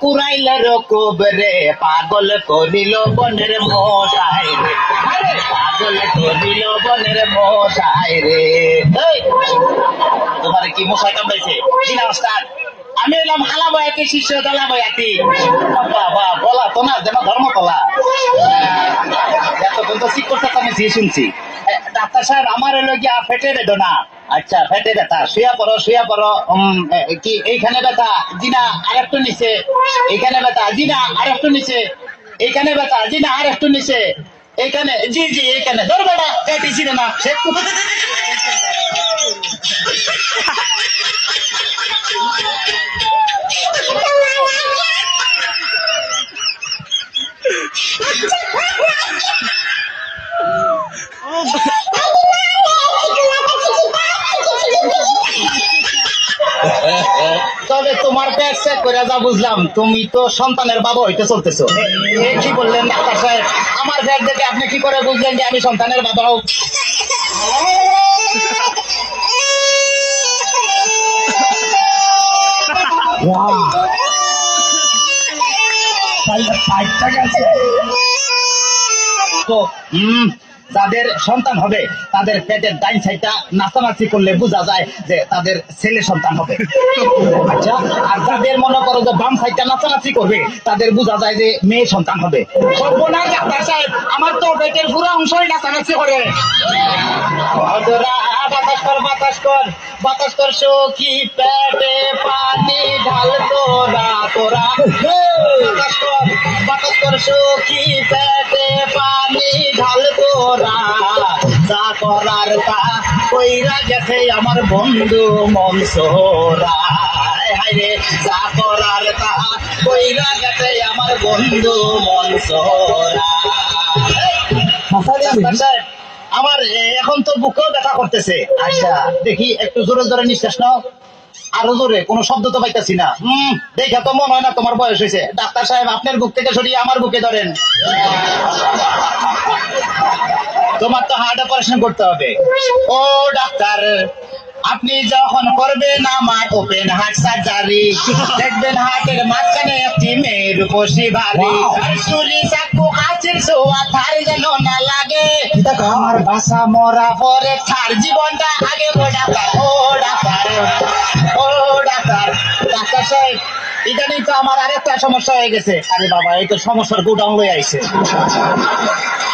কুরাইলের কোবরে পাগল করিল বনের মশাই রে। পাগল করিল বনের মশাই রে। তোমার কি মশাই কামড়াইছে? জি না ওস্তাদ আমি এলাম হালা বয়াতি শিষ্য দলা বয়াতি বাবা, বলা তো না, যেন ধর্ম তলা এতক্ষণ তো করতে আমি শুনছি। ডাক্তার সাহেব, আমার হলো গিয়া ফেটে বেদনা। আচ্ছা ফেটে ব্যথা। শুয়া পড়ো শুয়া পড়ো। উম, কি এইখানে ব্যথা। জি না আর একটু নিচে। এইখানে ব্যথা। জি না আর একটু নিচে। এইখানে ব্যথা। জি না আর একটু নিচে। এইখানে জি জি এইখানে। ধর বেটা পেটি না সে তবে তোমার চেক করে যা বুঝলাম তুমি তো সন্তানের বাবা হইতে চলতেছো। কি বললেন ডাক্তার সাহেব? আমার পেট দেখে আপনি কি করে বুঝলেন যে আমি সন্তানের বাবা হোক তো হুম যাদের সন্তান হবে, তাদের পেটের ডাইন সাইডটা নাচানাচি করলে বোঝা যায় যে তাদের ছেলে সন্তান হবে। আচ্ছা আর যাদের মনে করো যে বাম সাইডটা নাচানাচি করবে, তাদের বোঝা যায় যে মেয়ে সন্তান হবে। আমার তো পেটের পুরো অংশই নাচানাচি করে। বাতাস কর বাতাস কর বাতাস কর সখী পেটে পানি ঢাল তোরা তোরা। বাতাস কর বাতাস কর পেটে পানি ঢাল করার তা কইরা গেছে আমার বন্ধু মনসোরা। হায়রে যা করার তা কইরা গেছে আমার বন্ধু মনসোরা। ডাক্তার আমার এখন তো বুকেও ব্যথা করতেছে। আচ্ছা। দেখি একটু জোরে জোরে নিঃশ্বাস নাও। আরও জোরে কোনো শব্দ তো পাইতেছি না। হম দেখা তো মনে হয় না তোমার বয়স হয়েছে। ডাক্তার সাহেব আপনার বুক থেকে সরিয়ে আমার বুকে ধরেন। তোমার তো হার্ট অপারেশন করতে হবে। ও ডাক্তার আপনি যখন করবেন আমার ওপেন হার্ট সার্জারি দেখবেন হার্টের মাঝখানে একটি মেয়ের বসি ভারী চুরি চাকু কাছের সোয়া থার যেন না লাগে। আমার বাসা মরা পরে থার জীবনটা আগে ও ডাক্তার। ও ডাক্তার ও ডাক্তার ডাক্তার সাহেব ইদানিং তো আমার আরেকটা সমস্যা হয়ে গেছে। আরে বাবা, এই তো সমস্যার গোডাউন লয়ে আইছে।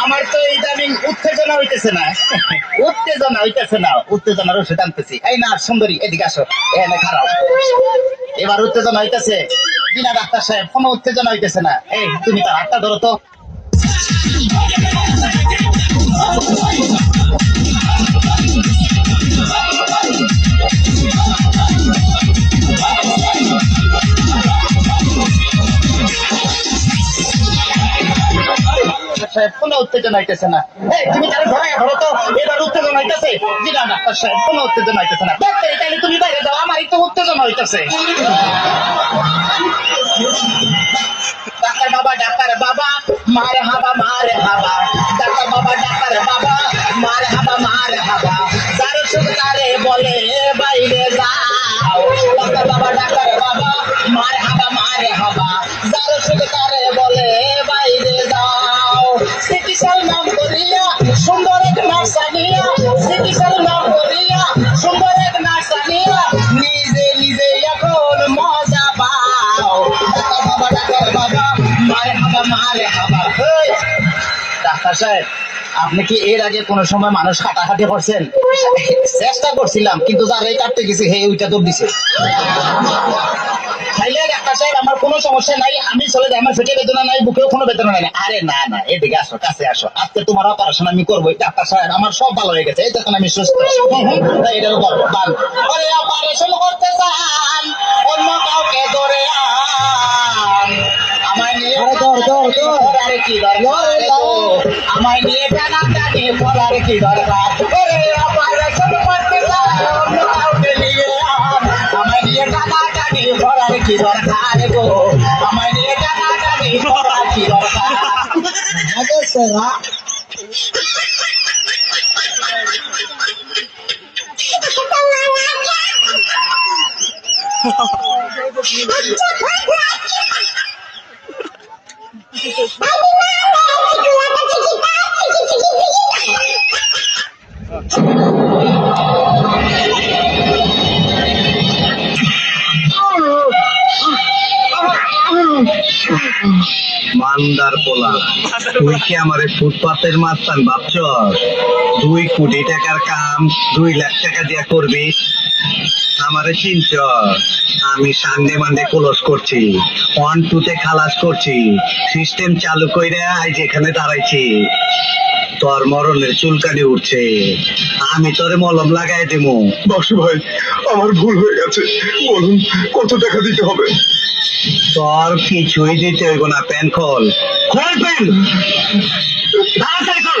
আমার তো ইদানিং উত্তেজনা হইতেছে না। উত্তেজনা হইতেছে না উত্তেজনার ওষুধ আনতেছি। এই না, সুন্দরী, এদিকে আসো। এখানে খারাপ। এবার উত্তেজনা হইতেছে। বিনা ডাক্তার সাহেব, কোনো উত্তেজনা হইতেছে না। এই, তুমি তার হাতটা ধরো তো। উত্তেজনা হইতেছে না। এই, তুমি তার ঘরে ধরো তো, এবার উত্তেজনা হইতেছে। জি না ডাক্তার সাহেব, কোনো উত্তেজনা হইতেছে না। ডাক্তার তাহলে তুমি বাইরে যাও, আমার তো উত্তেজনা হইতেছে। ডাক্তার বাবা ডাক্তার বাবা মার হাবা ডাক্তার সাহেব আপনি কি এর আগে কোনো সময় মানুষ কাটাকাটি করছেন? চেষ্টা করছিলাম কিন্তু যার এই কাটতে গেছে হে ওইটা তো দিছে। তাইলে ডাক্তার সাহেব আমার কোনো সমস্যা নাই আমি চলে যাই আমার পেটে বেদনা নাই বুকেও কোনো বেদনা নাই। আরে না না এদিকে আসো কাছে আসো। আজকে তোমার অপারেশন আমি করব ডাক্তার সাহেব আমার সব ভালো হয়ে গেছে এই তখন আমি সুস্থ। বান। ওরে অপারেশন করতে চান অন্য কাউকে ধরে আন। আমায় নিয়ে আরে ধর, ধর, ধর। আরে কি দরকার আমায় নিয়ে টানা টানি বলার কি দরকার? ওরে অপারেশন করতে চান অন্য কাউকে নিয়ে আন আমায় নিয়ে টানা টানি বলার কি দরকার গো? আমায় নিয়ে টানা টানি বলার কি দরকার? আগে সেরা Thank you. পোলা। তুই কি আমারে ফুটপাথের মাস্তান ভাবছ? দুই কোটি টাকার কাম, দুই লাখ টাকা দিয়া করবি? আমারে চিনছ? আমি সানডে মানডে কলস করছি, ওয়ান টুতে খালাস করছি, সিস্টেম চালু কইরা আজ এখানে দাঁড়াইছি। তোর মরণের চুলকানি উঠছে। আমি তোরে মলম লাগাই দেব বাসু ভাই আমার ভুল হয়ে গেছে। বলুন কত টাকা দিতে হবে? তোর কিছুই দিতে হইব না প্যান খোল। খোল প্যান তাড়াতাড়ি কর